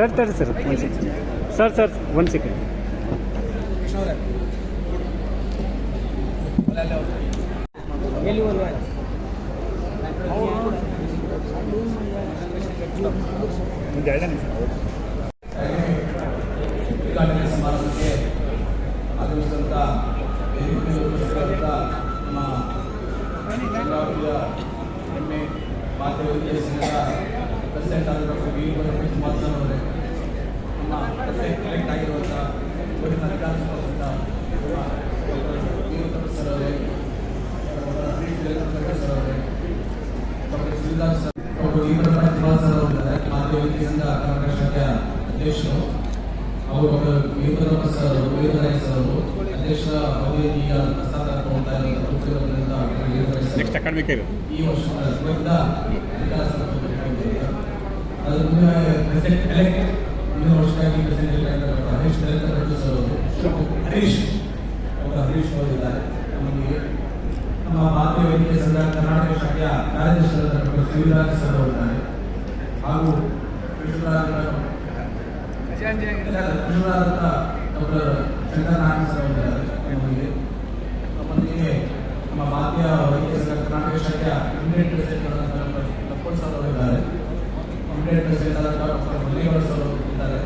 ತರ್ರಿ ತರ್ರಿ sir one second sir sir one second ಉದ್ಘಾಟನೆ ಸಮಾರಂಭಕ್ಕೆ ನಮ್ಮ ಪ್ರೆಸಿಡೆಂಟ್ ಆದ ಡಾಕ್ಟರ್ ವಿ. ಸರ್ ನಮ್ಮ ಪ್ರೆಸಿಡೆಂಟ್ ಎಲೆಕ್ಟ್ ಆಗಿರುವಂಥ ಒಟ್ಟಿನ ಅಧಿಕಾರ ಸಂಬಂಧಿಸಿದ ನಮ್ಮ ವೀರಪ್ಪ ಸರ್ ಅವರೇ ಸರ್ ಅವರೇ ಡಾಕ್ಟರ್ ಶ್ರೀಧರ್ ಸರ್ ಅವರು ಕುಮಾರ್ ಸರ್ ಅವರಿದ್ದಾರೆ ವೈದ್ಯ ಸಂಘ ಕರ್ನಾಟಕ ಅಧ್ಯಕ್ಷರು ಅವರು ವೀರಭದ್ರ ಸರ್ ಅವರು ವೀರಭದ್ರ ಸರ್ ಅವರು ಅಧ್ಯಕ್ಷರ ಇರೋದ್ರಿಂದ ನೆಕ್ಸ್ಟ್ ಅಕಾಡೆಮಿಕ್ ಇದೆ ಈ ವರ್ಷ ಇವತ್ತಿಂದ president elect Harish Narendra sir ಅವರು. ಹರೀಶ್ ಡಾಕ್ಟರ್ ಹರೀಶ್ ಅವರಿದ್ದಾರೆ ನಮಗೆ ನಮ್ಮ ಭಾರತೀಯ ವೈದ್ಯಕೀಯ ಸಂಘ ಕರ್ನಾಟಕ ಶಾಖೆಯ ಕಾರ್ಯದರ್ಶಿಯಾದ ಡಾಕ್ಟರ್ ಶಿವರಾಜ್ ಸರ್ ಅವರು ಇದ್ದಾರೆ ಹಾಗೂ ಕೃಷ್ಣರಾಜ ಕೃಷ್ಣರಾಜ ಡಾಕ್ಟರ್ ಶಂಕರನಾರಾಯಣ ಸರ್ ಅವರು ಇದ್ದಾರೆ ನಮಗೆ ನಮ್ಮೊಂದಿಗೆ ನಮ್ಮ ಭಾರತೀಯ ವೈದ್ಯಕೀಯ ಸಂಘ ಕರ್ನಾಟಕ ಶಾಖೆಯ ಇಂಡಿಯನ್ ಪ್ರೆಸಿಡೆಂಟ್ ಲಕ್ಕೋಡ್ ಸರ್ ಅವರು ಇದ್ದಾರೆ immediate president doctor Malligowda sir ಅವರು. ಇದ್ದಾರೆ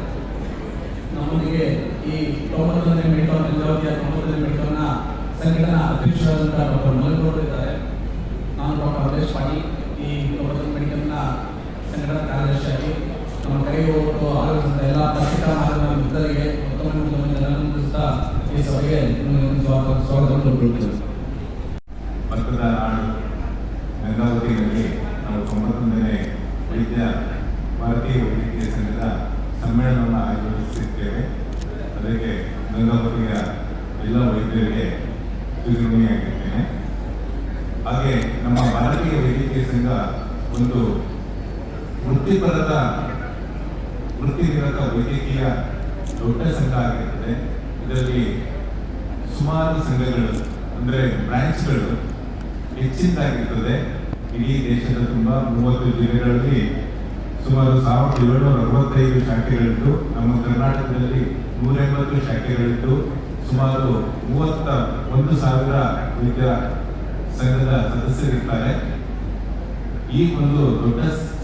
ನಮ್ಮೊಂದಿಗೆ ಈ ತೊಂಬತ್ತೊಂದನೇ ಮೆಟ್ರೋ ಬೆಳಗಾವಿಯ ತೊಂಬತ್ತೊಂದನೇ ಮೆಟ್ರೋನ ಸಂಘಟನಾ ಅಧ್ಯಕ್ಷರಾದಂಥ ಡಾಕ್ಟರ್ ಮಲ್ಲಿಗೌಡರು ಇದ್ದಾರೆ. ನಾನು ಡಾಕ್ಟರ್ ಅಮರೇಶ್ ಪಾಟೀಲ್, ಈ ತೊಂಬತ್ತೊಂದು ಮೆಡಿಕಲ್ನ ಸಂಘಟನಾ ಕಾರ್ಯದರ್ಶಿಯಾಗಿ ನಮ್ಮ ಕೈ ಹೋಗುವ ಆಗಮಿಸಿದ ಎಲ್ಲ ಪತ್ರಿಕಾ ಮಾಧ್ಯಮ ಮಿತ್ರರಿಗೆ ಮತ್ತೊಮ್ಮೆ ಅಭಿನಂದಿಸುತ್ತಾ ಈ ಸಭೆಗೆ ಸ್ವಾಗತ, ಸ್ವಾಗತವನ್ನು ಗಂಗಾವತಿಯಲ್ಲಿ ನಾವು ತೊಂಬತ್ತೊಂದನೇ ವೈದ್ಯ ಭಾರತೀಯ ವೈದ್ಯಕೀಯ ಸಂಘದ ಸಮ್ಮೇಳನವನ್ನು ಆಯೋಜಿಸಿದ್ದೇವೆ. ಅದಕ್ಕೆ ಗಂಗಾವತಿಯ ಎಲ್ಲ ವೈದ್ಯರಿಗೆ ಚಿರಋಣಿಯಾಗಿದ್ದೇನೆ ಹಾಗೆ ನಮ್ಮ ಭಾರತೀಯ ವೈದ್ಯಕೀಯ ಸಂಘ ಒಂದು ವೃತ್ತಿಪರದ ವೃತ್ತಿನಿರತ ವೈದ್ಯಕೀಯ ದೊಡ್ಡ ಸಂಘ ಆಗಿರುತ್ತದೆ. ಇದರಲ್ಲಿ ಸುಮಾರು ಸಂಘಗಳು, ಅಂದರೆ ಬ್ರಾಂಚ್ಗಳು ಹೆಚ್ಚಿನದಾಗಿರ್ತದೆ. ಇಡೀ ದೇಶದ ತುಂಬ ಮೂವತ್ತು ಜಿಲ್ಲೆಗಳಲ್ಲಿ ಸುಮಾರು ಸಾವಿರದ ಏಳ್ನೂರ ಅರವತ್ತೈದು ಶಾಖೆಗಳಿದ್ದು, ನಮ್ಮ ಕರ್ನಾಟಕದಲ್ಲಿ ನೂರೆಂಬತ್ತು ಶಾಖೆಗಳಿದ್ದು, ಸುಮಾರು ಮೂವತ್ತ ಒಂದು ಸಾವಿರ ವಿದ್ಯಾ ಸಂಘದ ಸದಸ್ಯರಿರ್ತಾರೆ. ಈ ಒಂದು ದೊಡ್ಡ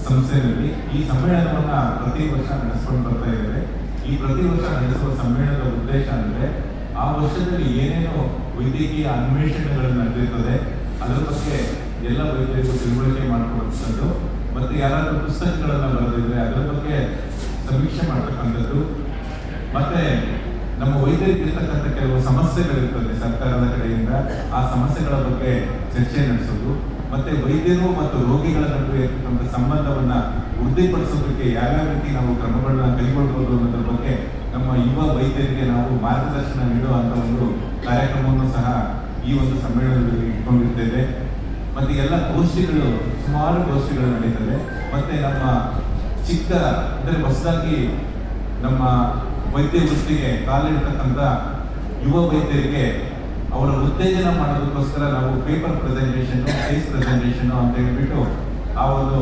ಸಂಸ್ಥೆಯಲ್ಲಿ ಈ ಸಮ್ಮೇಳನವನ್ನ ಪ್ರತಿ ವರ್ಷ ನಡೆಸ್ಕೊಂಡು ಬರ್ತಾ ಇದ್ದಾರೆ. ಈ ಪ್ರತಿ ವರ್ಷ ನಡೆಸುವ ಸಮ್ಮೇಳನದ ಉದ್ದೇಶ ಅಂದ್ರೆ, ಆ ವರ್ಷದಲ್ಲಿ ಏನೇನು ವೈದ್ಯಕೀಯ ಅನ್ವೇಷಣೆಗಳು ನಡೆಯುತ್ತದೆ ಅದರ ಬಗ್ಗೆ ಎಲ್ಲ ವೈದ್ಯರಿಗೂ ತಿಳುವಳಿಕೆ ಮಾಡಿಕೊಡುವಂಥದ್ದು ಮತ್ತೆ ಯಾರಾದರೂ ಪುಸ್ತಕಗಳನ್ನು ಬರೆದಿದ್ರೆ ಅದರ ಬಗ್ಗೆ ಸಮೀಕ್ಷೆ ಮಾಡ್ತಕ್ಕಂಥದ್ದು. ಮತ್ತೆ ನಮ್ಮ ವೈದ್ಯರಿಗೆ ಇರ್ತಕ್ಕಂಥ ಕೆಲವು ಸಮಸ್ಯೆಗಳಿರ್ತದೆ ಸರ್ಕಾರದ ಕಡೆಯಿಂದ. ಆ ಸಮಸ್ಯೆಗಳ ಬಗ್ಗೆ ಚರ್ಚೆ ನಡೆಸೋದು. ಮತ್ತೆ ವೈದ್ಯರು ಮತ್ತು ರೋಗಿಗಳ ನಡುವೆ ಇರ್ತಕ್ಕಂಥ ಸಂಬಂಧವನ್ನು ವೃದ್ಧಿಪಡಿಸೋದಕ್ಕೆ ಯಾವ್ಯಾವ ರೀತಿ ನಾವು ಕ್ರಮಗಳನ್ನ ಕೈಗೊಳ್ಬಹುದು ಅನ್ನೋದ್ರ ಬಗ್ಗೆ ನಮ್ಮ ಯುವ ವೈದ್ಯರಿಗೆ ನಾವು ಮಾರ್ಗದರ್ಶನ ನೀಡುವಂಥ ಒಂದು ಕಾರ್ಯಕ್ರಮವನ್ನು ಸಹ ಈ ಒಂದು ಸಮ್ಮೇಳನದಲ್ಲಿ ಇಟ್ಕೊಂಡಿರ್ತೇವೆ. ಮತ್ತೆ ಎಲ್ಲ ಗೋಷ್ಠಿಗಳು, ಸುಮಾರು ಗೋಷ್ಠಿಗಳು ನಡೀತದೆ ಮತ್ತೆ ನಮ್ಮ ಚಿಕ್ಕ, ಅಂದರೆ ಹೊಸದಾಗಿ ನಮ್ಮ ವೈದ್ಯ ವೃತ್ತಿಗೆ ಕಾಲಿಡ್ತಕ್ಕಂಥ ಯುವ ವೈದ್ಯರಿಗೆ ಅವರ ಉತ್ತೇಜನ ಮಾಡೋದಕ್ಕೋಸ್ಕರ ನಾವು ಪೇಪರ್ ಪ್ರೆಸೆಂಟೇಷನ್ ಸೈಸ್ ಪ್ರೆಸೆಂಟೇಷನ್ ಅಂತ ಹೇಳ್ಬಿಟ್ಟು ಆ ಒಂದು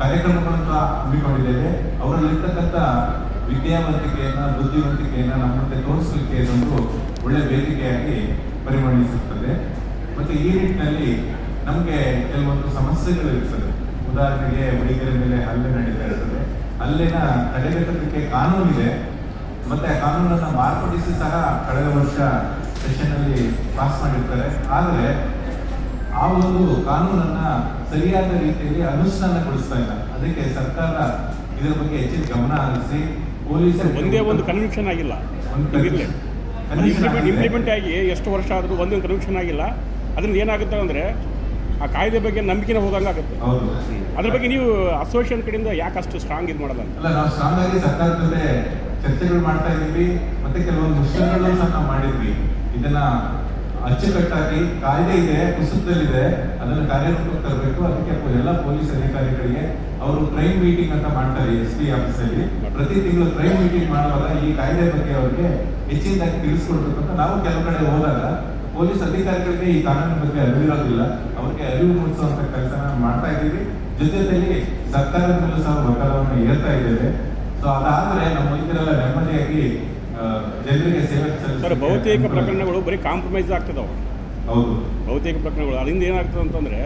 ಕಾರ್ಯಕ್ರಮಗಳನ್ನ ಹಮ್ಮಿಕೊಂಡಿದ್ದೇವೆ. ಅವರಲ್ಲಿರ್ತಕ್ಕಂಥ ವಿದ್ಯಾವಂತಿಕೆಯನ್ನ, ಬುದ್ಧಿವಂತಿಕೆಯನ್ನ ನಮ್ಮ ಮುಂದೆ ತೋರಿಸಲಿಕ್ಕೆ ಇದೊಂದು ಒಳ್ಳೆ ವೇದಿಕೆಯಾಗಿ ಪರಿಗಣಿಸುತ್ತದೆ ಮತ್ತೆ ಈ ನಿಟ್ಟಿನಲ್ಲಿ ನಮಗೆ ಕೆಲವೊಂದು ಸಮಸ್ಯೆಗಳು ಇರ್ತದೆ. ಉದಾಹರಣೆಗೆ ಹುಡುಗರ ಮೇಲೆ ಹಲ್ಲೆ ನಡೀತಾ ಇರ್ತದೆ. ಅಲ್ಲಿನ ತಡೆಗಟ್ಟೋದಕ್ಕೆ ಕಾನೂನಿದೆ. ಮತ್ತೆ ಕಾನೂನನ್ನ ಮಾರ್ಪಡಿಸಿ ಸಹ ಕಳೆದ ವರ್ಷ ಸೆಷನ್ ಅಲ್ಲಿ ಪಾಸ್ ಮಾಡಿರ್ತಾರೆ. ಆದರೆ ಆ ಒಂದು ಕಾನೂನನ್ನ ಸರಿಯಾದ ರೀತಿಯಲ್ಲಿ ಅನುಷ್ಠಾನಗೊಳಿಸ್ತಾ ಇಲ್ಲ. ಅದಕ್ಕೆ ಸರ್ಕಾರ ಇದರ ಬಗ್ಗೆ ಹೆಚ್ಚಿನ ಗಮನ ಹರಿಸಿ ಪೊಲೀಸರು ಒಂದೇ ಒಂದು ಕನ್ವಿಕ್ಷನ್ ಆಗಿಲ್ಲ. ಒಂದು. ಇಂಪ್ಲಿಮೆಂಟ್ ಆಗಿ ಎಷ್ಟು ವರ್ಷ ಆದರೂ ಒಂದು ಕನ್ವಿಕ್ಷನ್ ಆಗಿಲ್ಲ. ಅದರಿಂದ ಏನಾಗುತ್ತೆ ಅಂದರೆ ಆ ಕಾಯ್ದೆ ಬಗ್ಗೆ ನಂಬಿಕೆನ ಹೋದಂಗೆ ಆಗುತ್ತೆ. ಅದ್ರ ಬಗ್ಗೆ ನೀವು ಅಸೋಸಿಯೇಷನ್ ಕಡೆಯಿಂದ ಯಾಕೆ ಅಷ್ಟು ಸ್ಟ್ರಾಂಗ್ ಇದು ಮಾಡಲ್ಲ? ಅಲ್ಲ ನಾವು ಸ್ಟ್ರಾಂಗ್ ಆಗಿ ಸರ್ಕಾರದ ಜೊತೆ ಚರ್ಚೆಗಳು ಮಾಡ್ತಾ ಇದ್ವಿ ಮತ್ತೆ ಕೆಲವೊಂದು ವಿಷಯಗಳನ್ನು ಸಹ ನಾವು ಮಾಡಿದ್ವಿ. ಇದನ್ನ ಅಚ್ಚುಕಟ್ಟಾಗಿ ಕಾಯ್ದೆ ಇದೆ ಕುಸಿತದಲ್ಲಿದೆ ಅದನ್ನ ಕಾರ್ಯರೂಪಕ್ಕೆ ತರಬೇಕು. ಅದಕ್ಕೆ ಎಲ್ಲ ಪೊಲೀಸ್ ಅಧಿಕಾರಿಗಳಿಗೆ ಅವರು ಟ್ರೈನ್ ಮೀಟಿಂಗ್ ಅಂತ ಮಾಡ್ತಾರೆ ಎಸ್ ಪಿ ಆಫೀಸಲ್ಲಿ. ಪ್ರತಿ ತಿಂಗಳು ಟ್ರೈನ್ ಮೀಟಿಂಗ್ ಮಾಡುವಾಗ ಈ ಕಾಯ್ದೆ ಬಗ್ಗೆ ಅವರಿಗೆ ಹೆಚ್ಚಿನದಾಗಿ ತಿಳಿಸ್ಕೊಡ್ಬೇಕು ಅಂತ ನಾವು ಕೆಲವು ಕಡೆ ಹೋದಾಗ ಪೊಲೀಸ್ ಅಧಿಕಾರಿಗಳಿಗೆ ಈ ಕಾನೂನಿನ ಬಗ್ಗೆ ಅರಿವಿರೋದಿಲ್ಲ. ಅವರಿಗೆ ಅರಿವು ಮೂಡಿಸುವಂತ ಕೆಲಸನ ಮಾಡ್ತಾ ಇದ್ದೀವಿ. ಜೊತೆಯಲ್ಲಿ ಸರ್ಕಾರದ ಮೇಲೂ ಸಹ ಒತ್ತಡವನ್ನು ಏರ್ತಾ ಇದ್ದೇವೆ. ಸೊ ಅದಾದ್ರೆ ನಮ್ಮ ವೈದ್ಯರೆಲ್ಲ ನೆಮ್ಮದಿಯಾಗಿ ಜನರಿಗೆ ಸೇವೆ ಸರ್ ಬಹುತೇಕ ಪ್ರಕರಣಗಳು ಬರೀ ಕಾಂಪ್ರಮೈಸ್ ಆಗ್ತದವು. ಹೌದು. ಬಹುತೇಕ ಪ್ರಕರಣಗಳು. ಅದರಿಂದ ಏನಾಗ್ತದೆ ಅಂತಂದ್ರೆ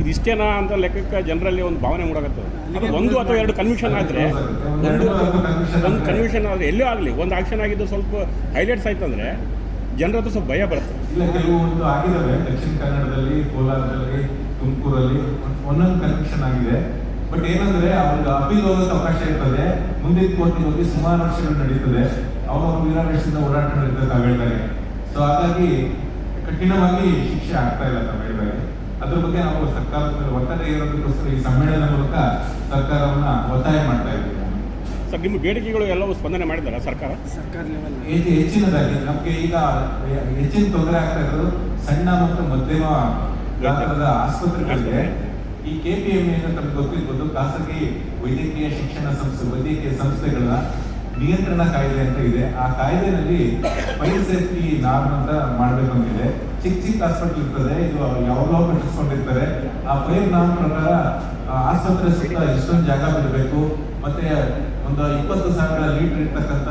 ಇದು ಇಷ್ಟೇನಾ ಅಂತ ಲೆಕ್ಕಕ್ಕೆ ಜನರಲ್ಲಿ ಒಂದು ಭಾವನೆ ಮೂಡಾಗತ್ತದ ಒಂದು ಅಥವಾ ಎರಡು ಕನ್ವಿಷನ್ ಆದರೆ ಒಂದು ಒಂದು ಕನ್ವಿಷನ್ ಆದರೆ ಎಲ್ಲೇ ಆಗಲಿ ಒಂದು ಆಕ್ಷನ್ ಆಗಿದ್ದು ಸ್ವಲ್ಪ ಹೈಲೈಟ್ಸ್ ಆಯ್ತಂದ್ರೆ ಜನರ ಹತ್ರ ಸ್ವಲ್ಪ ಭಯ ಬರುತ್ತೆ. ಇಲ್ಲ ಕೆಲವೊಂದು ಆಗಿದ್ದಾವೆ ದಕ್ಷಿಣ ಕನ್ನಡದಲ್ಲಿ, ಕೋಲಾರದಲ್ಲಿ, ತುಮಕೂರಲ್ಲಿ ಒಂದೊಂದು ಕನೆಕ್ಷನ್ ಆಗಿದೆ. ಬಟ್ ಏನಂದ್ರೆ ಅವ್ರಿಗೆ ಅಪೀಲ್ ಹೋಗೋಕೆ ಅವಕಾಶ ಇರ್ತದೆ. ಮುಂದಿನ ಕೋರ್ಟಿಗೆ ಹೋಗಿ ಸುಮಾರು ವರ್ಷಗಳು ನಡೀತದೆ. ಅವರು ವೀರಾವೇಶದಿಂದ ಓಡಾಟ ನಡೀತದೆ ಹೇಳ್ತಾರೆ ಸೊ ಹಾಗಾಗಿ ಕಠಿಣವಾಗಿ ಶಿಕ್ಷೆ ಆಗ್ತಾ ಇಲ್ಲ ಹೇಳಿದಾಗ ಅದ್ರ ಬಗ್ಗೆ ನಾವು ಸರ್ಕಾರದ ಒತ್ತಡ ಇರೋದಕ್ಕೋಸ್ಕರ ಈ ಸಮ್ಮೇಳನ ಮೂಲಕ ಸರ್ಕಾರವನ್ನ ಒತ್ತಾಯ ಮಾಡ್ತಾ ಇದ್ದೀವಿ. ಸರ್ ನಿಮ್ಮ ಬೇಡಿಕೆಗಳು ಎಲ್ಲವೂ ಸ್ಪಂದನೆ ಮಾಡಿದಾರ ಸರ್ಕಾರ? ಹೆಚ್ಚು ಹೆಚ್ಚಿನದಾಗಿ? ನಮಗೆ ಈಗ ಹೆಚ್ಚಿನ ತೊಂದರೆ ಆಗ್ತಾ ಇರೋದು ಸಣ್ಣ ಮತ್ತು ಮಧ್ಯಮ ಗಾತ್ರದ ಆಸ್ಪತ್ರೆಗಳಿಗೆ. ಈ ಕೆ ಪಿ ಎಂ ಏನು ತಮ್ಗೆ ಗೊತ್ತಿರ್ಬೋದು ಖಾಸಗಿ ವೈದ್ಯಕೀಯ ಶಿಕ್ಷಣ ಸಂಸ್ಥೆ ವೈದ್ಯಕೀಯ ಸಂಸ್ಥೆಗಳ ನಿಯಂತ್ರಣ ಕಾಯ್ದೆ ಅಂತ ಇದೆ. ಆ ಕಾಯ್ದೆನಲ್ಲಿ ಫೈರ್ ಸೇಫ್ಟಿ ನಾರ್ಮ್ ಅಂತ ಮಾಡಬೇಕಂತಿದೆ ಅಂತಿದೆ ಚಿಕ್ಕ ಚಿಕ್ಕ ಹಾಸ್ಪಿಟಲ್ ಇರ್ತದೆ ಇದು ಯಾವಾಗಲೋ ಕಟ್ಟಿಸ್ಕೊಂಡಿರ್ತಾರೆ. ಆ ಫೈರ್ ನಾರ್ಮ್ ಪ್ರಕಾರ ಆ ಆಸ್ಪತ್ರೆ ಸುತ್ತ ಎಷ್ಟೊಂದು ಜಾಗ ಬಿಡಬೇಕು ಮತ್ತೆ ಒಂದು ಇಪ್ಪತ್ತು ಸಾವಿರ ಲೀಟರ್ ಇರ್ತಕ್ಕಂಥ